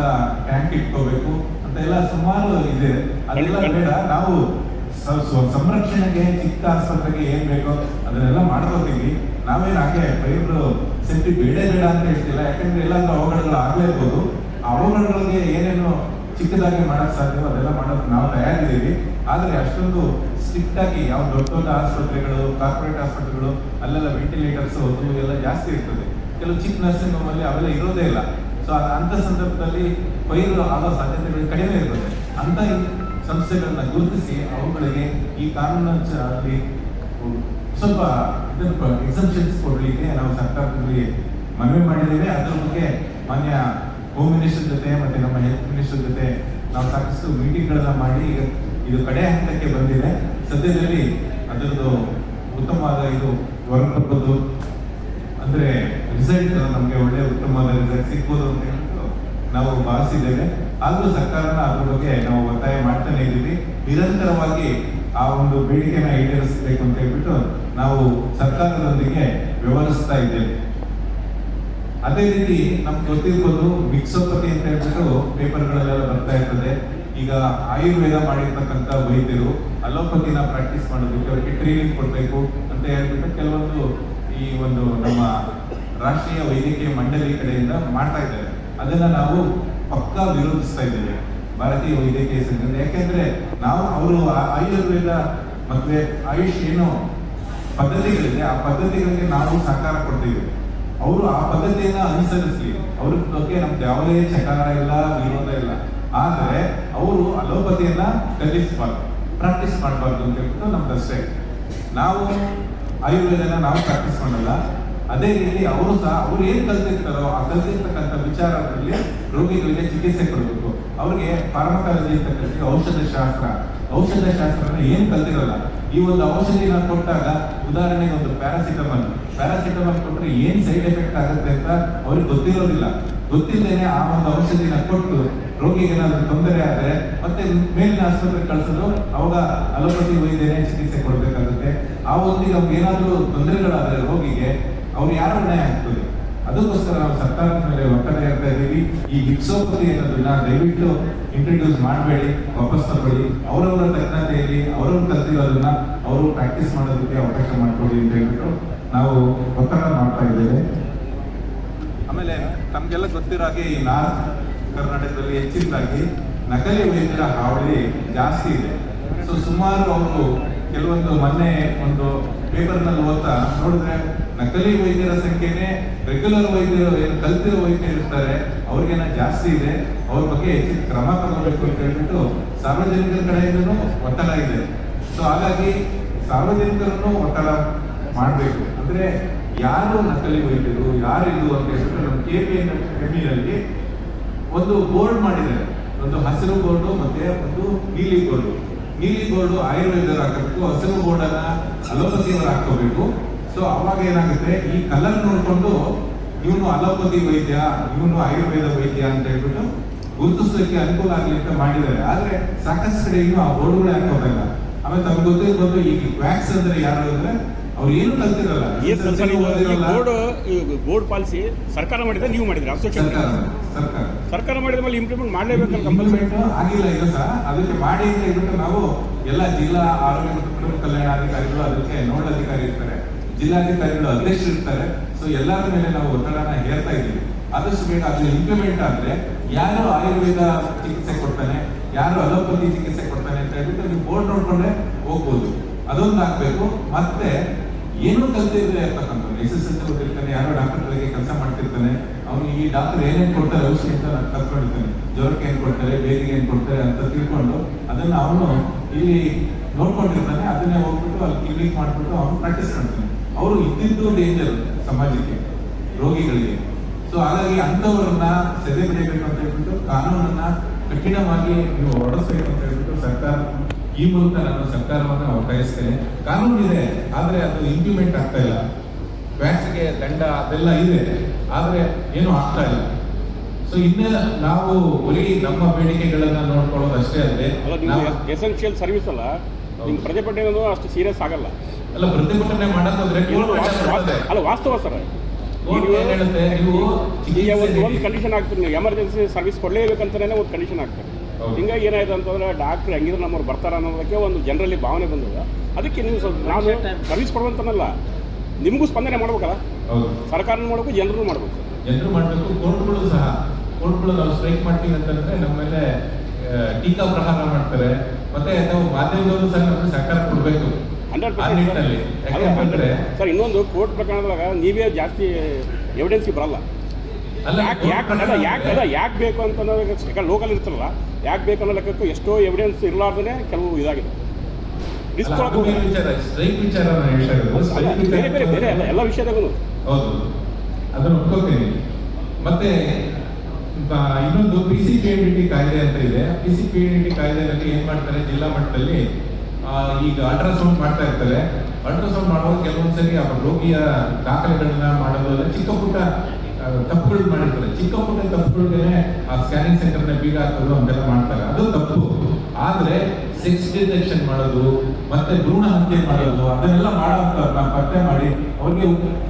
ಟ್ಯಾಂಕ್ ಇಟ್ಕೋಬೇಕು. ಅಂತ ಎಲ್ಲ ಸುಮಾರು ಇದೆ. ಅದೆಲ್ಲ ಬೇಡ. ನಾವು ಸಂರಕ್ಷಣೆಗೆ, ಚಿಕ್ಕ ಆಸ್ಪತ್ರೆಗೆ ಏನ್ ಬೇಕೋ ಅದನ್ನೆಲ್ಲ ಮಾಡ್ಕೋತೀವಿ. ನಾವೇನು ಹಾಗೆ ಫೈರ್ ಸೇಫ್ಟಿ ಬೇಡ ಬೇಡ ಅಂತ ಹೇಳ್ತಿಲ್ಲ. ಯಾಕಂದ್ರೆ ಎಲ್ಲಾದ್ರೂ ಅವಘಡಗಳು ಆಗ್ಲೇಬಹುದು ಅವಘಡಗಳಿಗೆ ಏನೇನು ಚಿಕ್ಕದಾಗಿ ಮಾಡಕ್ ಸಾಧ್ಯವೋ ಅದೆಲ್ಲ ಮಾಡೋಕೆ ನಾವು ತಯಾರಿದ್ದೀವಿ. ಆದ್ರೆ ಅಷ್ಟೊಂದು ಸ್ಟ್ರಿಕ್ಟ್ ಆಗಿ ಯಾವ ದೊಡ್ಡ ದೊಡ್ಡ ಆಸ್ಪತ್ರೆಗಳು ಕಾರ್ಪೊರೇಟ್ ಆಸ್ಪತ್ರೆಗಳು, ಅಲ್ಲೆಲ್ಲ ವೆಂಟಿಲೇಟರ್ಸ್ ಎಲ್ಲ ಜಾಸ್ತಿ ಇರ್ತದೆ. ಕೆಲವು ಚಿಕ್ಕ ನರ್ಸಿಂಗ್ ಹೋಮ್ ಅಲ್ಲಿ ಅವೆಲ್ಲ ಇರೋದೇ ಇಲ್ಲ. ಸೊ ಅಂತ ಸಂದರ್ಭದಲ್ಲಿ ಪೈರು ಆಗೋ ಸಾಧ್ಯತೆಗಳು ಕಡಿಮೆ ಇರ್ತದೆ ಅಂತ ಈ ಸಂಸ್ಥೆಗಳನ್ನ ಗುರುತಿಸಿ ಅವುಗಳಿಗೆ ಈ ಕಾನೂನು ಸ್ವಲ್ಪ ಎಕ್ಸಂಪ್ಷನ್ಸ್ ಕೊಡ್ಲಿಕ್ಕೆ ನಾವು ಸರ್ಕಾರದಲ್ಲಿ ಮನವಿ ಮಾಡಿದ್ದೇವೆ. ಅದರ ಬಗ್ಗೆ ಮಾನ್ಯ ಹೋಮ್ ಮಿನಿಸ್ಟರ್ ಜೊತೆ ಮತ್ತೆ ನಮ್ಮ ಹೆಲ್ತ್ ಮಿನಿಸ್ಟರ್ ಜೊತೆ ನಾವು ಸಾಕಷ್ಟು ಮೀಟಿಂಗ್ಗಳನ್ನ ಮಾಡಿ ಈಗ ಇದು ಕಡೆ ಹಂತಕ್ಕೆ ಬಂದಿದೆ. ಸದ್ಯದಲ್ಲಿ ಅದರದ್ದು ಉತ್ತಮವಾದ ಇದು ವರ್ಕ್ ಅಂದ್ರೆ ರಿಸಲ್ಟ್ ನಮಗೆ ಒಳ್ಳೆ ಉತ್ತಮವಾದ ರಿಸಲ್ಟ್ ಸಿಗ್ಬೋದು ಅಂತ ಹೇಳ್ಬಿಟ್ಟು ನಾವು ಭಾವಿಸಿದ್ದೇವೆ. ಆದರೂ ಸರ್ಕಾರನ ಅದ್ರ ಬಗ್ಗೆ ನಾವು ಒತ್ತಾಯ ಮಾಡ್ತಾನೆ ಇದ್ದೀವಿ. ನಿರಂತರವಾಗಿ ಆ ಒಂದು ಬೇಡಿಕೆನ ಈಡೇರಿಸಬೇಕು ಅಂತ ಹೇಳ್ಬಿಟ್ಟು ನಾವು ಸರ್ಕಾರದೊಂದಿಗೆ ವ್ಯವಹರಿಸ್ತಾ ಇದ್ದೇವೆ. ಅದೇ ರೀತಿ ನಮ್ಗೆ ಗೊತ್ತಿರ್ಬೋದು ಮಿಕ್ಸೋಪತಿ ಅಂತ ಹೇಳ್ಬಿಟ್ಟು ಪೇಪರ್ಗಳಲ್ಲೆಲ್ಲ ಬರ್ತಾ ಇರ್ತದೆ. ಈಗ ಆಯುರ್ವೇದ ಮಾಡಿರ್ತಕ್ಕಂಥ ವೈದ್ಯರು ಅಲೋಪತಿನ ಪ್ರಾಕ್ಟೀಸ್ ಮಾಡೋದಕ್ಕೆ ಅವರಿಗೆ ಟ್ರೈನಿಂಗ್ ಕೊಡಬೇಕು ಅಂತ ಹೇಳ್ಬಿಟ್ಟು ಕೆಲವೊಂದು ಈ ಒಂದು ನಮ್ಮ ರಾಷ್ಟ್ರೀಯ ವೈದ್ಯಕೀಯ ಮಂಡಳಿ ಕಡೆಯಿಂದ ಮಾಡ್ತಾ ಇದ್ದಾರೆ. ಅದನ್ನ ನಾವು ಪಕ್ಕಾ ವಿರೋಧಿಸ್ತಾ ಇದ್ದೇವೆ ಭಾರತೀಯ ವೈದ್ಯಕೀಯ ಸಂಘದಿಂದ. ಯಾಕೆಂದ್ರೆ ನಾವು ಅವರು ಆಯುರ್ವೇದ ಮತ್ತೆ ಆಯುಷ್ ಏನು ಪದ್ಧತಿಗಳಿದೆ, ಆ ಪದ್ಧತಿಗಳಿಗೆ ನಾವು ಸಹಕಾರ ಕೊಡ್ತೀವಿ. ಅವರು ಆ ಪದ್ಧತಿಯನ್ನ ಅನುಸರಿಸಲಿ ಅವ್ರ ಬಗ್ಗೆ ನಮ್ದು ಯಾವುದೇ ಚಕಾರ ಇಲ್ಲ, ವಿರೋಧ ಇಲ್ಲ. ಆದ್ರೆ ಅವರು ಅಲೋಪತಿಯನ್ನ ಕಲಿಸಬಾರ್ದು ಪ್ರಾಕ್ಟೀಸ್ ಮಾಡಬಾರ್ದು ಅಂತ ಹೇಳ್ಬಿಟ್ಟು ನಮ್ದು ಅಷ್ಟೇ. ನಾವು ಆಯುರ್ವೇದನ ನಾವು ಪ್ರಾಕ್ಟೀಸ್ ಮಾಡಲ್ಲ. ಅದೇ ರೀತಿ ಅವರು ಸಹ, ಅವ್ರು ಏನ್ ಕಲ್ತಿರ್ತಾರೋ ಆ ಕಲ್ತಿರ್ತಕ್ಕಂಥ ವಿಚಾರದಲ್ಲಿ ರೋಗಿಗಳಿಗೆ ಚಿಕಿತ್ಸೆ ಕೊಡಬೇಕು. ಅವ್ರಿಗೆ ಫಾರ್ಮಕಾಲಜಿ ಇರ್ತಕ್ಕಂಥ ಔಷಧ ಶಾಸ್ತ್ರ. ಔಷಧ ಶಾಸ್ತ್ರನ ಏನ್ ಕಲ್ತಿರಲ್ಲ. ಈ ಒಂದು ಔಷಧಿನ ಕೊಟ್ಟಾಗ ಉದಾಹರಣೆಗೆ ಒಂದು ಪ್ಯಾರಾಸಿಟಮಲ್ ಪ್ಯಾರಾಸಿಟಮಲ್ ಕೊಟ್ಟರೆ ಏನ್ ಸೈಡ್ ಎಫೆಕ್ಟ್ ಆಗುತ್ತೆ ಅಂತ ಅವ್ರಿಗೆ ಗೊತ್ತಿರೋದಿಲ್ಲ. ಗೊತ್ತಿಲ್ಲದೇನೆ ಆ ಒಂದು ಔಷಧಿನ ಕೊಟ್ಟು ರೋಗಿಗೆ ಏನಾದ್ರು ತೊಂದರೆ ಆದ್ರೆ ಮತ್ತೆ ಮೇಲಿನ ಆಸ್ಪತ್ರೆಗೆ ಕಳಿಸೋದು ಅವಾಗ ಅಲೋಪತಿ ವೈದ್ಯನೇ ಚಿಕಿತ್ಸೆ ಕೊಡಬೇಕಾಗುತ್ತೆ. ಆ ಒಂದು ಅವ್ರಿಗೆ ಏನಾದ್ರು ತೊಂದರೆಗಳಾದ್ರೆ ರೋಗಿಗೆ ಅವ್ರು ಯಾರ ಅನ್ಯಾಯ ಆಗ್ತದೆ ಅದಕ್ಕೋಸ್ಕರ ನಾವು ಸರ್ಕಾರದ ಮೇಲೆ ಒತ್ತಡ ಇರ್ತಾ ಇದ್ದೀವಿ. ಈ ವಿಕ್ಸೋಪತಿ ಅನ್ನೋದನ್ನ ದಯವಿಟ್ಟು ಇಂಟ್ರಡ್ಯೂಸ್ ಮಾಡಬೇಡಿ, ವಾಪಸ್ ತಗೊಳ್ಳಿ. ಅವರವರ ತಜ್ಞತೆಯಲ್ಲಿ ಅವರವ್ರು ಕಲ್ತಿರೋದನ್ನ ಅವರು ಪ್ರಾಕ್ಟೀಸ್ ಮಾಡೋದಕ್ಕೆ ಅವಕಾಶ ಮಾಡಿಕೊಡಿ ಅಂತ ಹೇಳ್ಬಿಟ್ಟು ನಾವು ಒತ್ತಡ ಮಾಡ್ತಾ ಇದ್ದೇವೆ. ಆಮೇಲೆ ತಮಗೆಲ್ಲ ಗೊತ್ತಿರೋ ಹಾಗೆ ಈ ನಾರ್ತ್ ಕರ್ನಾಟಕದಲ್ಲಿ ಹೆಚ್ಚಿನದಾಗಿ ನಕಲಿ ವೈದ್ಯರ ಹಾವಳಿ ಜಾಸ್ತಿ ಇದೆ. ಸೊ ಸುಮಾರು ಅವರು ಕೆಲವೊಂದು ಮೊನ್ನೆ ಒಂದು ಪೇಪರ್ನಲ್ಲಿ ಓದ್ತಾ ನೋಡಿದ್ರೆ ನಕಲಿ ವೈದ್ಯರ ಸಂಖ್ಯೆನೇ ರೆಗ್ಯುಲರ್ ವೈದ್ಯರು ಏನು ಕಲ್ತಿರೋ ವೈದ್ಯರು ಇರ್ತಾರೆ, ಅವ್ರಿಗೇನ ಜಾಸ್ತಿ ಇದೆ, ಅವ್ರ ಬಗ್ಗೆ ಹೆಚ್ಚಿನ ಕ್ರಮ ತಗೋಬೇಕು ಅಂತ ಹೇಳ್ಬಿಟ್ಟು ಸಾರ್ವಜನಿಕರ ಕಡೆಯಿಂದನೂ ಒತ್ತಡ ಇದೆ. ಸೊ ಹಾಗಾಗಿ ಸಾರ್ವಜನಿಕರನ್ನು ಒತ್ತಡ ಮಾಡಬೇಕು. ಅಂದ್ರೆ ಯಾರು ನಕಲಿ ವೈದ್ಯರು ಯಾರಿದು ಅಂತ ಹೇಳ್ಬಿಟ್ಟು ನಮ್ಮ ಕೆ ಪಿ ಎನ್ ಒಂದು ಬೋರ್ಡ್ ಮಾಡಿದ್ದಾರೆ. ಒಂದು ಹಸಿರು ಬೋರ್ಡು ಮತ್ತೆ ಒಂದು ನೀಲಿ ಬೋರ್ಡು. ನೀಲಿ ಬೋರ್ಡು ಆಯುರ್ವೇದರು ಹಾಕಬೇಕು, ಹಸಿರು ಬೋರ್ಡನ್ನು ಅಲೋಪತಿಯವರು ಹಾಕೋಬೇಕು ಸೊ ಅವಾಗ ಏನಾಗುತ್ತೆ? ಈ ಕಲರ್ ನೋಡಿಕೊಂಡು ಇವನು ಅಲೋಪತಿ ವೈದ್ಯ ಇವನು ಆಯುರ್ವೇದ ವೈದ್ಯ ಅಂತ ಹೇಳ್ಬಿಟ್ಟು ಗುರುತಿಸೋದಕ್ಕೆ ಅನುಕೂಲ ಆಗಲಿ ಅಂತ ಮಾಡಿದ್ದಾರೆ. ಆದ್ರೆ ಸಾಕಷ್ಟು ಕಡೆ ಇನ್ನು ಆ ಬೋರ್ಡ್ಗಳೇ ಹಾಕೋದಲ್ಲ. ಆಮೇಲೆ ತಮ್ಗೆ ಗೊತ್ತೇ ಈ ಈಗ ವ್ಯಾಕ್ಸ್ ಅಂದ್ರೆ ಯಾರು ಅಂದ್ರೆ ಅವ್ರು ಏನು ಕಲ್ತಿರಲ್ಲ. ಬೋರ್ಡ್ ಬೋರ್ಡ್ ಪಾಲಿಸಿ ಸರ್ಕಾರ ಮಾಡಿದ್ರೆ ನೀವು ಮಾಡಿದ್ರೆ ಅಸೋಸಿಯೇಷನ್ ಸರ್ಕಾರ ಸರ್ಕಾರ. ಸರ್ಕಾರ ಮಾಡಿದ ಮೇಲೆ ಇಂಪ್ಲಿಮೆಂಟ್ ಮಾಡಲೇಬೇಕಲ್ಲ ಕಂಪಲ್ಸರಿ ಆಗಿಲ್ಲ ಈಗ ಸಹ. ಅದಕ್ಕೆ ಮಾಡಿ ಅಂತ ಹೇಳ್ಬಿಟ್ಟು ನಾವು ಎಲ್ಲ ಜಿಲ್ಲಾ ಆರೋಗ್ಯ ಮತ್ತು ಕುಟುಂಬ ಕಲ್ಯಾಣಾಧಿಕಾರಿಗಳು ಅದಕ್ಕೆ ನೋಡಲ್ ಅಧಿಕಾರಿ ಇರ್ತಾರೆ. ಜಿಲ್ಲಾಧಿಕಾರಿಗಳು ಅಧ್ಯಕ್ಷರು ಇರ್ತಾರೆ. ಸೊ ಎಲ್ಲರ ಮೇಲೆ ನಾವು ಒತ್ತಡನ ಹೇರ್ತಾ ಇದ್ದೀವಿ. ಆದಷ್ಟು ಬೇಗ ಅದು ಇಂಪ್ಲಿಮೆಂಟ್ ಆದ್ರೆ ಯಾರು ಆಯುರ್ವೇದ ಚಿಕಿತ್ಸೆ ಕೊಡ್ತಾನೆ, ಯಾರು ಅಲೋಪತಿ ಚಿಕಿತ್ಸೆ ಕೊಡ್ತಾನೆ ಅಂತ ಹೇಳ್ಬಿಟ್ಟು ನೀವು ಬೋರ್ಡ್ ನೋಡ್ಕೊಂಡ್ರೆ ಹೋಗ್ಬೋದು. ಅದೊಂದು ಆಗ್ಬೇಕು. ಮತ್ತೆ ಏನು ಕಲ್ತಿದ್ರೆ ಇರ್ತಕ್ಕಂಥದ್ದು ಎಸ್ ಓದಿರ್ತಾನೆ ಯಾರೋ ಡಾಕ್ಟರ್ಗಳಿಗೆ ಕೆಲಸ ಮಾಡ್ತಿರ್ತಾನೆ. ಅವ್ನು ಈ ಡಾಕ್ಟರ್ ಏನೇನು ಕೊಡ್ತಾರೆ, ಔಷಧಿ ಅಂತ ನಾನು ಕಲ್ತ್ಕೊಂಡಿರ್ತಾನೆ ಜ್ವರಕ್ಕೆ ಏನು ಕೊಡ್ತಾರೆ ಬೇರೆ ಏನು ಕೊಡ್ತಾರೆ ಅಂತ ತಿಳ್ಕೊಂಡು ಅದನ್ನ ಅವನು ಇಲ್ಲಿ ನೋಡ್ಕೊಂಡಿರ್ತಾನೆ. ಅದನ್ನೇ ಹೋಗ್ಬಿಟ್ಟು ಅಲ್ಲಿ ಕ್ಲಿನಿಕ್ ಮಾಡ್ಬಿಟ್ಟು ಅವನು ಪ್ರಾಕ್ಟೀಸ್ ಮಾಡ್ತಾನೆ. ಅವರು ಇದ್ದಿದ್ದು ಡೇಂಜರ್ ಸಮಾಜಕ್ಕೆ ರೋಗಿಗಳಿಗೆ. ಸೊ ಹಾಗಾಗಿ ಅಂತವರನ್ನ ಸೆರೆ ಬಡಿಯಬೇಕು ಅಂತ ಹೇಳ್ಬಿಟ್ಟು ಕಾನೂನನ್ನ ಕಠಿಣವಾಗಿ ನೀವು ಹೊರಡಿಸ್ಬೇಕು ಅಂತ ಹೇಳ್ಬಿಟ್ಟು ಸರ್ಕಾರ ಈ ಮೂಲಕ ನಾನು ಸರ್ಕಾರವನ್ನು ಒತ್ತಾಯಿಸ್ತೇನೆ ಕಾನೂನು ಇದೆ ಆದ್ರೆ ಅದು ಇಂಪ್ಲಿಮೆಂಟ್ ಆಗ್ತಾ ಇಲ್ಲ. ವ್ಯಾಕ್ಸಿಗೆ ದಂಡ ಅದೆಲ್ಲ ಇದೆ ಆದ್ರೆ ಏನು ಆಗ್ತಾ ಇಲ್ಲ. ಸೊ ಇನ್ನ ನಾವು ಬರೀ ನಮ್ಮ ಬೇಡಿಕೆಗಳನ್ನ ನೋಡ್ಕೊಳ್ಳೋದು ಅಷ್ಟೇ ಅಲ್ಲದೆ ಎಸೆನ್ಷಿಯಲ್ ಸರ್ವಿಸ್ ಅಲ್ಲ. ಪ್ರತಿಭಟನೆ ಅಷ್ಟು ಸೀರಿಯಸ್ ಆಗಲ್ಲ. ಅಲ್ಲ ಪ್ರತಿಭಟನೆ ಮಾಡೋದಾದ್ರೆ ಅಲ್ಲ ವಾಸ್ತವ ಸರ್. ಒಂದು ಕಂಡೀಷನ್ ಆಗ್ತದೆ. ನೀವು ಎಮರ್ಜೆನ್ಸಿ ಸರ್ವಿಸ್ ಕೊಡಲೇಬೇಕಂತಾನೆ ಒಂದು ಕಂಡೀಷನ್ ಆಗ್ತದೆ. ಹಿಂಗಾಗಿ ಏನಾಯ್ತು ಅಂತಂದ್ರೆ ಡಾಕ್ಟ್ರ್ ಹೆಂಗಿದ್ರೆ ನಮ್ಮವ್ರು ಬರ್ತಾರ ಅನ್ನೋದಕ್ಕೆ ಒಂದು ಜನರಲ್ಲಿ ಭಾವನೆ ಬಂದದ. ಅದಕ್ಕೆ ನೀವು ಸ್ವಲ್ಪ ನಾನು ಸರ್ವಿಸ್ ಕೊಡುವಂತನಲ್ಲ. ನಿಮಗೂ ಸ್ಪಂದನೆ ಮಾಡ್ಬೇಕಲ್ಲ? ಹೌದು. ಸರ್ಕಾರನೂ ಮಾಡಬೇಕು ಜನರು ಮಾಡಬೇಕು. ಜನರು ಮಾಡಬೇಕು ಕೋರ್ಟ್ಗಳು ಸಹ. ಕೋರ್ಟ್ಗಳು ನಾವು ಸ್ಟ್ರೈಕ್ ಮಾಡ್ತೀವಿ ಅಂತಂದ್ರೆ ನಮ್ಮ ಮೇಲೆ ಟೀಕಾ ಪ್ರಹಾರ ಮಾಡ್ತಾರೆ. ಮತ್ತೆ ನಾವು ಮಾಧ್ಯಮದವರು ಸಹ ನಮಗೆ ಸಹಕಾರ ಕೊಡಬೇಕು. Hundred percent sir. ಇನ್ನೊಂದು ಕೋರ್ಟ್ ಪ್ರಕರಣದಾಗ ನೀವೇ ಜಾಸ್ತಿ ಎವಿಡೆನ್ಸ್ ಬರಲ್ಲ. ಯಾಕೆ ಯಾಕೆ ಅಲ್ಲ ಯಾಕೆ ಅಲ್ಲ ಯಾಕೆ ಬೇಕು ಅಂತ ಲೋಕಲ್ ಇರ್ತಾರಲ್ಲ ಯಾಕೆ ಬೇಕು ಅನ್ನೋ ಲೆಕ್ಕಕ್ಕೂ ಎಷ್ಟೋ ಎವಿಡೆನ್ಸ್ ಇರಲಾರ್ದೇ ಕೆಲವು ಇದಾಗಿದೆ. ಬೇರೆ ಬೇರೆ ಬೇರೆ ಅಲ್ಲ ಎಲ್ಲ ವಿಷಯದಾಗೂ ಹೌದು. ಅದನ್ನು ಒಪ್ಕೋತೀನಿ. ಮತ್ತೆ ಇನ್ನೊಂದು ಪಿ ಸಿ ಪಿ ಡಿ ಕಾಯ್ದೆ ಅಂತ ಇದೆ. ಪಿ ಸಿ ಪಿ ಡಿ ಕಾಯ್ದೆಯಲ್ಲಿ ಏನ್ ಮಾಡ್ತಾರೆ? ಜಿಲ್ಲಾ ಮಟ್ಟದಲ್ಲಿ ಈಗ ಅಲ್ಟ್ರಾಸೌಂಡ್ ಮಾಡ್ತಾ ಇರ್ತಾರೆ. ಅಲ್ಟ್ರಾಸೌಂಡ್ ಮಾಡುವಾಗ ಕೆಲವೊಂದ್ಸರಿ ಆ ರೋಗಿಯ ದಾಖಲೆಗಳನ್ನ ಮಾಡೋದು ಚಿಕ್ಕ ಪುಟ್ಟ ತಪ್ಪುಗಳು ಮಾಡಿರ್ತಾರೆ. ಚಿಕ್ಕ ಪುಟ್ಟ ತಪ್ಪುಗಳಿಗೆ ಆ ಸ್ಕ್ಯಾನಿಂಗ್ ಸೆಂಟರ್ನ ಬೀಗ ಹಾಕೋದು ಅಂತೆಲ್ಲ ಮಾಡ್ತಾರೆ. ಅದು ತಪ್ಪು. ಆದ್ರೆ ಸೆಕ್ಸ್ ಡಿಟೆಕ್ಷನ್ ಮಾಡೋದು, ಮತ್ತೆ ಭ್ರೂಣ ಹತ್ಯೆ ಮಾಡೋದು, ಅದನ್ನೆಲ್ಲ ಮಾಡೋಂಥವ್ರನ್ನ ಪತ್ತೆ ಮಾಡಿ ಅವ್ರಿಗೆ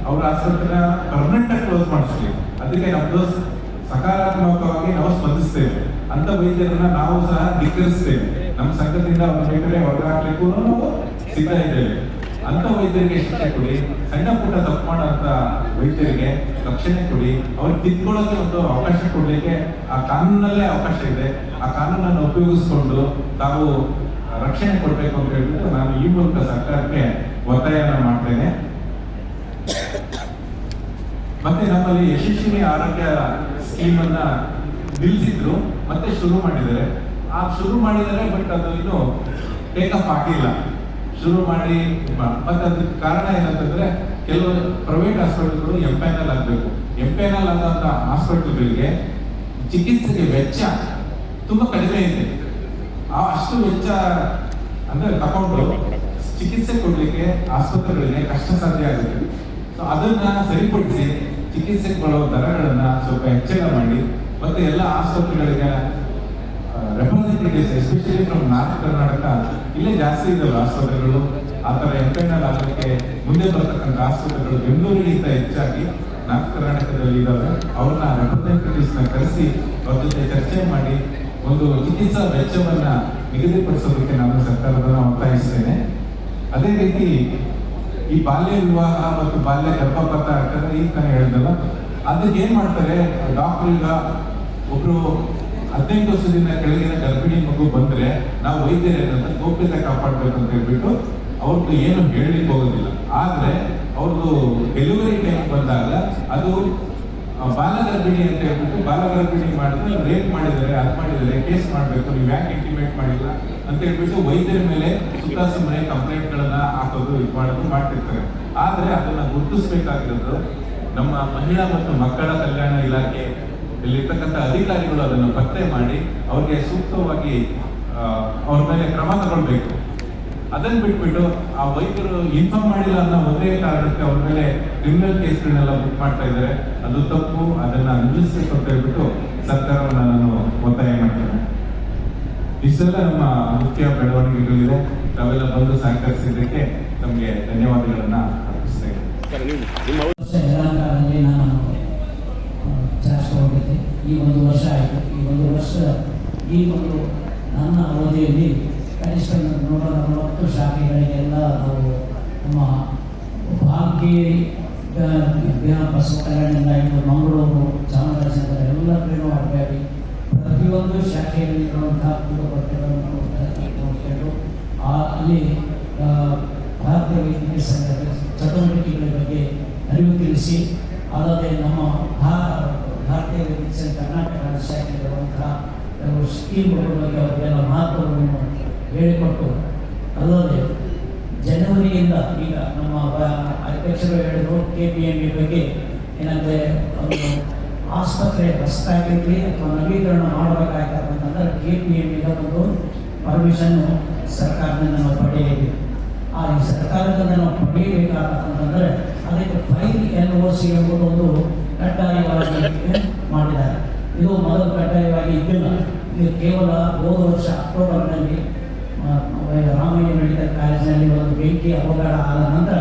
ಅವ್ರ ಆಸ್ಪತ್ರೆನ ಪರ್ಮನೆಂಟ್ ಕ್ಲೋಸ್ ಮಾಡಿಸ್ಲಿ ಅದಕ್ಕೆ ನಮ್ದು ಸಕಾರಾತ್ಮಕವಾಗಿ ನಾವು ಸ್ಪಂದಿಸ್ತೇವೆ. ಅಂತ ವೈದ್ಯರನ್ನ ನಾವು ಸಹ ಧಿಕ್ಕರಿಸ್ತೇವೆ. ನಮ್ಮ ಸಂಘದಿಂದ ಅವರು ಬೇಕಾದ್ರೆ ಹೊರಗಾಕ್ಲಿಕ್ಕೂ ನಾವು ಸಿದ್ಧ ಇದ್ದೇವೆ. ಅಂತ ವೈದ್ಯರಿಗೆ ಶಿಕ್ಷೆ ಕೊಡಿ, ಸಣ್ಣ ಪುಟ್ಟ ತಪ್ಪು ಮಾಡುವಂತ ವೈದ್ಯರಿಗೆ ರಕ್ಷಣೆ ಕೊಡಿ, ಅವ್ರಿಗೆ ತಿದ್ಕೊಳ್ಳೋಕೆ ಒಂದು ಅವಕಾಶ ಕೊಡ್ಲಿಕ್ಕೆ ಆ ಕಾನೂನಲ್ಲೇ ಅವಕಾಶ ಇದೆ. ಆ ಕಾನೂನನ್ನು ಉಪಯೋಗಿಸ್ಕೊಂಡು ತಾವು ರಕ್ಷಣೆ ಕೊಡಬೇಕು ಅಂತ ಹೇಳ್ಬಿಟ್ಟು ನಾನು ಈ ಮೂಲಕ ಸರ್ಕಾರಕ್ಕೆ ಒತ್ತಾಯನ ಮಾಡ್ತೇನೆ. ಮತ್ತೆ ನಮ್ಮಲ್ಲಿ ಯಶಸ್ವಿನಿ ಆರೋಗ್ಯ ಸ್ಕೀಮ್ ಅನ್ನ ನಿಲ್ಲಿಸಿದ್ರು ಮತ್ತೆ ಶುರು ಮಾಡಿದ್ದಾರೆ. ಆ ಶುರು ಮಾಡಿದರೆ ಬಟ್ ಅದು ಇನ್ನು ಟೇಕ್ ಆಫ್ ಆಗಿಲ್ಲ ಶುರು ಮಾಡಿ ಬಟ್ ಅದಕ್ಕೆ ಕಾರಣ ಏನಂತಂದ್ರೆ ಕೆಲವು ಪ್ರೈವೇಟ್ ಹಾಸ್ಪಿಟಲ್ಗಳು ಎಂಪ್ಯಾನಲ್ ಆಗಬೇಕು. ಎಂಪೈನಲ್ ಆದಂತಹ ಹಾಸ್ಪಿಟಲ್ಗಳಿಗೆ ಚಿಕಿತ್ಸೆಗೆ ವೆಚ್ಚ ತುಂಬಾ ಕಡಿಮೆ ಇದೆ. ಆ ಅಷ್ಟು ವೆಚ್ಚ ಅಂದ್ರೆ ತಗೊಂಡು ಚಿಕಿತ್ಸೆ ಕೊಡ್ಲಿಕ್ಕೆ ಆಸ್ಪತ್ರೆಗಳಿಗೆ ಕಷ್ಟ ಸಾಧ್ಯ ಆಗುತ್ತೆ. ಸೊ ಅದನ್ನ ಸರಿಪಡಿಸಿ ಚಿಕಿತ್ಸೆ ಕೊಡುವ ದರಗಳನ್ನ ಸ್ವಲ್ಪ ಹೆಚ್ಚಳ ಮಾಡಿ, ಮತ್ತೆ ಎಲ್ಲ ಆಸ್ಪತ್ರೆಗಳಿಗೆ representatives especially from north Karnataka ಇಲ್ಲೇ ಜಾಸ್ತಿ ಇದ್ದಾವೆ ಆಸ್ಪತ್ರೆಗಳು ಆ ಥರ ಎಂಪೆನಲ್ ಆಗಲಿಕ್ಕೆ ಮುಂದೆ ಬರ್ತಕ್ಕಂಥ ಆಸ್ಪತ್ರೆಗಳು ಬೆಂಗಳೂರಿಗಿಂತ ಹೆಚ್ಚಾಗಿ ನಾರ್ತ್ ಕರ್ನಾಟಕದಲ್ಲಿ ಇದ್ದಾವೆ ಅವ್ರನ್ನ ರೆಪ್ರೆಸೆಂಟೇಟಿವ್ಸ್ನ ಕರೆಸಿ, ಅವ್ರ ಜೊತೆ ಚರ್ಚೆ ಮಾಡಿ, ಒಂದು ಚಿಕಿತ್ಸಾ ವೆಚ್ಚವನ್ನು ನಿಗದಿಪಡಿಸೋದಕ್ಕೆ ನಾನು ಸರ್ಕಾರವನ್ನು ಒತ್ತಾಯಿಸ್ತೇನೆ. ಅದೇ ರೀತಿ ಈ ಬಾಲ್ಯ ವಿವಾಹ ಮತ್ತು ಬಾಲ್ಯ ಗರ್ಭಪಾತ ಈಗ ತಾನೇ ಹೇಳಿದಲ್ಲ ಅದಕ್ಕೆ ಏನು ಮಾಡ್ತಾರೆ? ಡಾಕ್ಟರ್ ಈಗ ಒಬ್ರು ಹದಿನೆಂಟು ವರ್ಷದಿಂದ ಕೆಳಗಿನ ಗರ್ಭಿಣಿ ಮಗು ಬಂದ್ರೆ ನಾವು ವೈದ್ಯರೇನಂತ ಗೌಪ್ಯತೆ ಕಾಪಾಡ್ಬೇಕು ಅಂತ ಹೇಳ್ಬಿಟ್ಟು ಅವ್ರದ್ದು ಏನು ಹೇಳಲಿಕ್ಕೆ ಹೋಗೋದಿಲ್ಲ. ಆದ್ರೆ ಅವ್ರದ್ದು ಡೆಲಿವರಿ ಟೈಮ್ ಬಂದಾಗ ಅದು ಬಾಲಗರ್ಭಿಣಿ ಅಂತ ಹೇಳ್ಬಿಟ್ಟು ಬಾಲಗರ್ಭಿಣಿ ಮಾಡಿದ್ರೆ ರೇಪ್ ಮಾಡಿದರೆ ಅದು ಮಾಡಿದರೆ ಕೇಸ್ ಮಾಡಬೇಕು, ನೀವು ಯಾಕೆ ಇಂಟಿಮೇಟ್ ಮಾಡಿಲ್ಲ ಅಂತ ಹೇಳ್ಬಿಟ್ಟು ವೈದ್ಯರ ಮೇಲೆ ಸುತ್ತಾಸುಮ್ಮನೆ ಕಂಪ್ಲೇಂಟ್ಗಳನ್ನ ಹಾಕೋದು, ಇದು ಮಾಡೋದು ಮಾಡ್ತಿರ್ತಾರೆ. ಆದ್ರೆ ಅದನ್ನ ಗುರುತಿಸ್ಬೇಕಾಗಿರೋದು ನಮ್ಮ ಮಹಿಳಾ ಮತ್ತು ಮಕ್ಕಳ ಕಲ್ಯಾಣ ಇಲಾಖೆ ಇಲ್ಲಿರ್ತಕ್ಕಂಥ ಅಧಿಕಾರಿಗಳು ಅದನ್ನು ಪತ್ತೆ ಮಾಡಿ ಅವ್ರಿಗೆ ಸೂಕ್ತವಾಗಿ ಅವ್ರ ಮೇಲೆ ಕ್ರಮ ತಗೊಳ್ಬೇಕು. ಅದನ್ನ ಬಿಟ್ಬಿಟ್ಟು ಆ ವೈದ್ಯರು ಇನ್ಫಾರ್ಮ್ ಮಾಡಿಲ್ಲ ಅನ್ನೋ ಒಂದೇ ಕಾರಣಕ್ಕೆ ಅವ್ರ ಮೇಲೆ ಕ್ರಿಮಿನಲ್ ಕೇಸ್ಗಳನ್ನೆಲ್ಲ ಬುಕ್ ಮಾಡ್ತಾ ಇದ್ದಾರೆ. ಅದು ತಪ್ಪು, ಅದನ್ನ ನಿಲ್ಲಿಸ್ಬೇಕು ಅಂತ ಹೇಳ್ಬಿಟ್ಟು ಸರ್ಕಾರವನ್ನು ನಾನು ಒತ್ತಾಯ ಮಾಡ್ತೇನೆ ಇಷ್ಟೆಲ್ಲ ನಮ್ಮ ಮುಖ್ಯ ಬೆಳವಣಿಗೆಗಳಿದೆ. ತಾವೆಲ್ಲ ಬಂದು ಸಹಕರಿಸಿದ್ದಕ್ಕೆ ತಮಗೆ ಧನ್ಯವಾದಗಳನ್ನು ಅರ್ಪಿಸ್ತೇನೆ ಈ ಒಂದು ವರ್ಷ ಆಯಿತು. ಈ ಒಂದು ವರ್ಷ ಈ ಒಂದು ನನ್ನ ಅವಧಿಯಲ್ಲಿ ಕನಿಷ್ಠ ನೂರ ನಲವತ್ತು ಶಾಖೆಗಳಿಗೆಲ್ಲ ನಾವು ನಮ್ಮ ಭಾಗ್ಯ ಬಸವ ಕಲ್ಯಾಣದಿಂದ ಮಂಗಳೂರು, ಚಾಮರಾಜನಗರ ಎಲ್ಲ ಕಡೆಯೂ ಅಡ್ಡಾಡಿ ಪ್ರತಿಯೊಂದು ಶಾಖೆಯಲ್ಲಿರುವಂತಹ ಇರುವಂತಹ ಪೂರ್ವ ಆ ಅಲ್ಲಿ ಆ, ಭಾರತೀಯ ವೈದ್ಯಕೀಯ ಸಂಘದ ಚಟುವಟಿಕೆಗಳ ಬಗ್ಗೆ ಅರಿವು ತಿಳಿಸಿ ಅಲ್ಲದೆ ನಮ್ಮ ಭಾ- ಭಾರತೀಯ ವೈದ್ಯಕೀಯ ಸಂಘ ಕರ್ನಾಟಕ ರಾಜ್ಯ ಶಾಖೆಯಲ್ಲಿರುವಂತಹ ಕೆಲವು ಸ್ಕೀಮ್ಗಳ ಅವರಿಗೆಲ್ಲ ಮಹತ್ವವನ್ನು ಹೇಳಿಕೊಟ್ಟು ಅಲ್ಲದೆ ಜನವರಿಯಿಂದ ಈಗ ನಮ್ಮ ಬ- ಅಧ್ಯಕ್ಷರು ಹೇಳಿದರು ಕೆ ಪಿ ಎಂ ಇ ಬಗ್ಗೆ ಏನಂದರೆ ಒಂದು ಆಸ್ಪತ್ರೆ ಹೊಸದಾಗಿರಲಿ ಅಥವಾ ನವೀಕರಣ ಮಾಡಬೇಕಾಗ್ತಕ್ಕಂಥದ್ದು ಕೆ ಪಿ ಎಂ ಬಿ ಒಂದು ಪರ್ಮಿಷನ್ನು ಸರ್ಕಾರದಿಂದ ನಾವು ಪಡೆಯಲಿ ಆ ಸರ್ಕಾರದಿಂದ ನಾವು ಪಡೆಯಬೇಕಾಗತ್ತಂತಂದರೆ ಅದಕ್ಕೆ ಫೈಲ್ ಎನ್ ಓ ಸಿ ಎಂಬುದೊಂದು ಕಡ್ಡಾಯವಾಗಿ ಮಾಡಿದ್ದಾರೆ. ಇದು ಮೊದಲು ಕಡ್ಡಾಯವಾಗಿ ಇದ್ದಿಲ್ಲ. ಇದು ಕೇವಲ ಹೋದ ವರ್ಷ ಅಕ್ಟೋಬರ್ನಲ್ಲಿ ರಾಮಯ್ಯ ಮೆಡಿಕಲ್ ಕಾಲೇಜಿನಲ್ಲಿ ಒಂದು ಬೆಂಕಿ ಅವಘಡ ಆದ ನಂತರ